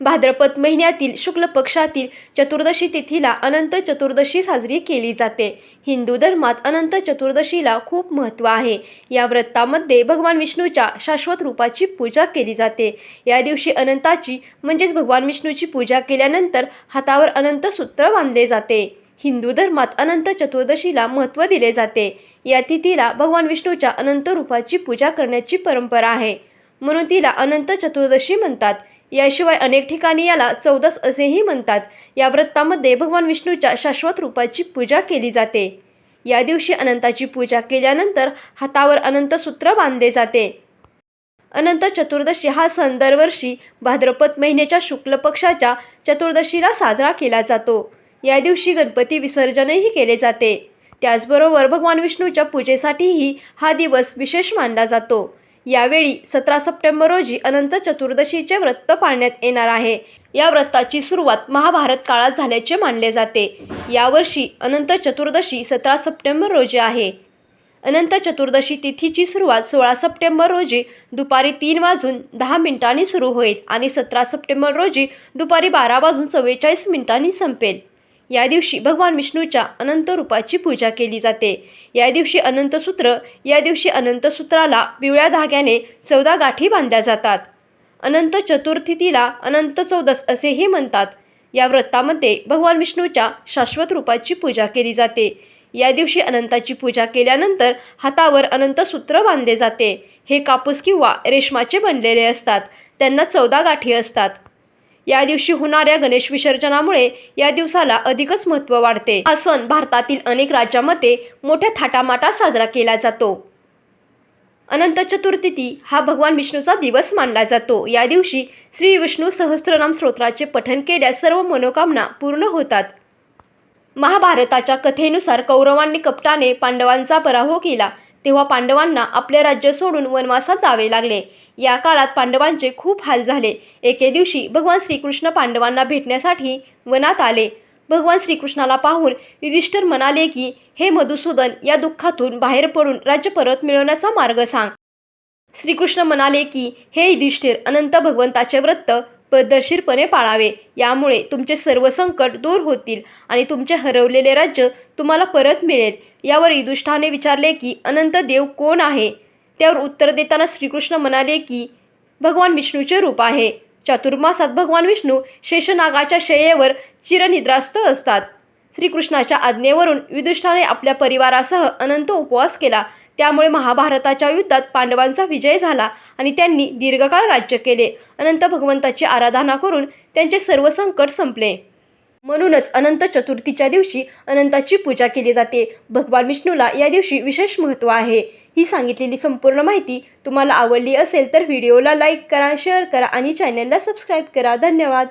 भाद्रपद महिन्यातील शुक्ल पक्षातील चतुर्दशी तिथीला अनंत चतुर्दशी साजरी केली जाते. हिंदू धर्मात अनंत चतुर्दशीला खूप महत्त्व आहे. या व्रतामध्ये भगवान विष्णूच्या शाश्वत रूपाची पूजा केली जाते. या दिवशी अनंताची म्हणजेच भगवान विष्णूची पूजा केल्यानंतर हातावर अनंत सूत्र बांधले जाते. हिंदू धर्मात अनंत चतुर्दशीला महत्त्व दिले जाते. या तिथीला भगवान विष्णूच्या अनंत रूपाची पूजा करण्याची परंपरा आहे. म्हणून तिला अनंत चतुर्दशी म्हणतात. याशिवाय अनेक ठिकाणी याला चौदस असेही म्हणतात. या व्रतामध्ये भगवान विष्णूच्या शाश्वत रूपाची पूजा केली जाते. या दिवशी अनंताची पूजा केल्यानंतर हातावर अनंत सूत्र बांधले जाते. अनंत चतुर्दशी हा सण दरवर्षी भाद्रपद महिन्याच्या शुक्ल पक्षाच्या चतुर्दशीला साजरा केला जातो. या दिवशी गणपती विसर्जनही केले जाते. त्याचबरोबर भगवान विष्णूच्या पूजेसाठीही हा दिवस विशेष मानला जातो. यावेळी सतरा सप्टेंबर रोजी अनंत चतुर्दशीचे व्रत पाळण्यात येणार आहे. या व्रताची सुरुवात महाभारत काळात झाल्याचे मानले जाते. यावर्षी अनंत चतुर्दशी सतरा सप्टेंबर रोजी आहे. अनंत चतुर्दशी तिथीची सुरुवात सोळा सप्टेंबर रोजी दुपारी तीन वाजून दहा मिनिटांनी सुरू होईल आणि सतरा सप्टेंबर रोजी दुपारी बारा वाजून चव्वेचाळीस मिनिटांनी संपेल. या दिवशी भगवान विष्णूच्या अनंत रूपाची पूजा केली जाते. या दिवशी अनंतसूत्र या दिवशी अनंतसूत्राला पिवळ्या धाग्याने चौदा गाठी बांधल्या जातात. अनंत चतुर्थीला अनंत चौदस असेही म्हणतात. या व्रतामध्ये भगवान विष्णूच्या शाश्वत रूपाची पूजा केली जाते. या दिवशी अनंताची पूजा केल्यानंतर हातावर अनंतसूत्र बांधले जाते. हे कापूस किंवा रेशमाचे बनलेले असतात. त्यांना चौदा गाठी असतात. या दिवशी होणाऱ्या गणेश विसर्जनामुळे या दिवसाला अधिकच महत्त्व वाढते. हा सण भारतातील अनेक राज्यामध्ये मोठ्या थाटामाटात साजरा केला जातो. अनंत चतुर्थी हा भगवान विष्णूचा दिवस मानला जातो. या दिवशी श्री विष्णू सहस्त्रनाम स्तोत्राचे पठण केल्यास सर्व मनोकामना पूर्ण होतात. महाभारताच्या कथेनुसार कौरवांनी कपटाने पांडवांचा पराभव केला. तेव्हा पांडवांना आपले राज्य सोडून वनवासात जावे लागले. या काळात पांडवांचे खूप हाल झाले. एके दिवशी भगवान श्रीकृष्ण पांडवांना भेटण्यासाठी वनात आले. भगवान श्रीकृष्णाला पाहून युधिष्ठिर म्हणाले की हे मधुसूदन या दुःखातून बाहेर पडून राज्य परत मिळवण्याचा मार्ग सांग. श्रीकृष्ण म्हणाले की हे युधिष्ठिर अनंत भगवंताचे व्रत पद्धतशीरपणे पाळावे. यामुळे तुमचे सर्व संकट दूर होतील आणि तुमचे हरवलेले राज्य तुम्हाला परत मिळेल. यावर युधिष्ठाने विचारले की अनंत देव कोण आहे? त्यावर उत्तर देताना श्रीकृष्ण म्हणाले की भगवान विष्णूचे रूप आहे. चातुर्मासात भगवान विष्णू शेषनागाच्या शयेवर चिरनिद्रास्त असतात. श्रीकृष्णाच्या आज्ञेवरून युधिष्ठाने आपल्या परिवारासह अनंत उपवास केला. त्यामुळे महाभारताच्या युद्धात पांडवांचा विजय झाला आणि त्यांनी दीर्घकाळ राज्य केले. अनंत भगवंताची आराधना करून त्यांचे सर्व संकट संपले. म्हणूनच अनंत चतुर्थीच्या दिवशी अनंताची पूजा केली जाते. भगवान विष्णूला या दिवशी विशेष महत्त्व आहे. ही सांगितलेली संपूर्ण माहिती तुम्हाला आवडली असेल तर व्हिडिओला लाईक करा शेअर करा आणि चॅनलला सबस्क्राईब करा. धन्यवाद.